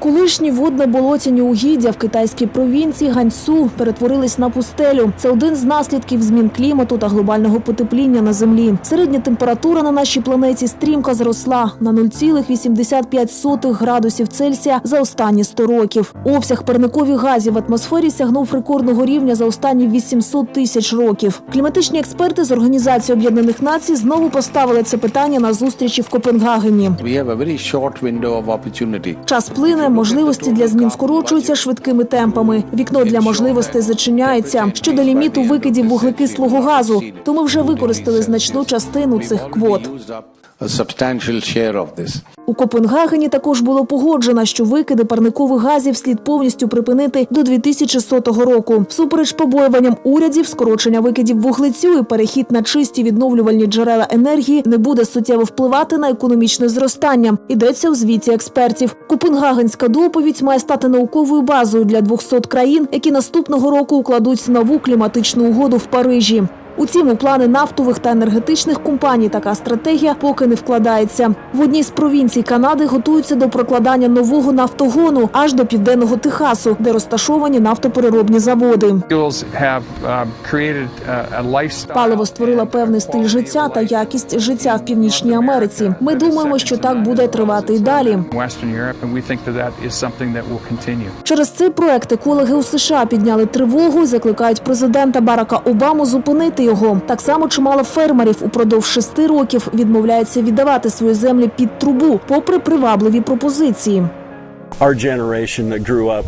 Колишні водно-болотяні угіддя в китайській провінції Ганьсу перетворились на пустелю. Це один з наслідків змін клімату та глобального потепління на землі. Середня температура на нашій планеті стрімко зросла на 0,85 градусів Цельсія за останні 100 років. Обсяг парникових газів в атмосфері сягнув рекордного рівня за останні 800 тисяч років. Кліматичні експерти з Організації Об'єднаних Націй знову поставили це питання на зустрічі в Копенгагені. Час плине, можливості для змін скорочуються швидкими темпами. Вікно для можливостей зачиняється. Щодо ліміту викидів вуглекислого газу, то ми вже використали значну частину цих квот. У Копенгагені також було погоджено, що викиди парникових газів слід повністю припинити до 2100 року. Всупереч побоюванням урядів, скорочення викидів вуглецю і перехід на чисті відновлювальні джерела енергії не буде суттєво впливати на економічне зростання. Йдеться у звіті експертів. Копенгагенська доповідь має стати науковою базою для 200 країн, які наступного року укладуть нову кліматичну угоду в Парижі. Утім, у плани нафтових та енергетичних компаній така стратегія поки не вкладається. В одній з провінцій Канади готуються до прокладання нового нафтогону аж до південного Техасу, де розташовані нафтопереробні заводи. um. Паливо створило певний стиль життя та якість життя в північній Америці. Ми думаємо, що так буде тривати і далі. Через цей проект екологи у США підняли тривогу і закликають президента Барака Обаму зупинити його. Так само чимало фермерів упродовж шести років відмовляються віддавати свої землі під трубу, попри привабливі пропозиції. our generation that grew up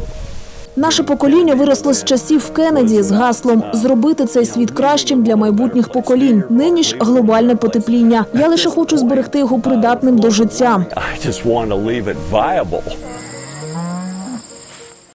Наше покоління виросло з часів Кеннеді з гаслом зробити цей світ кращим для майбутніх поколінь. Нині ж глобальне потепління. Я лише хочу зберегти його придатним до життя. I just want to leave it viable.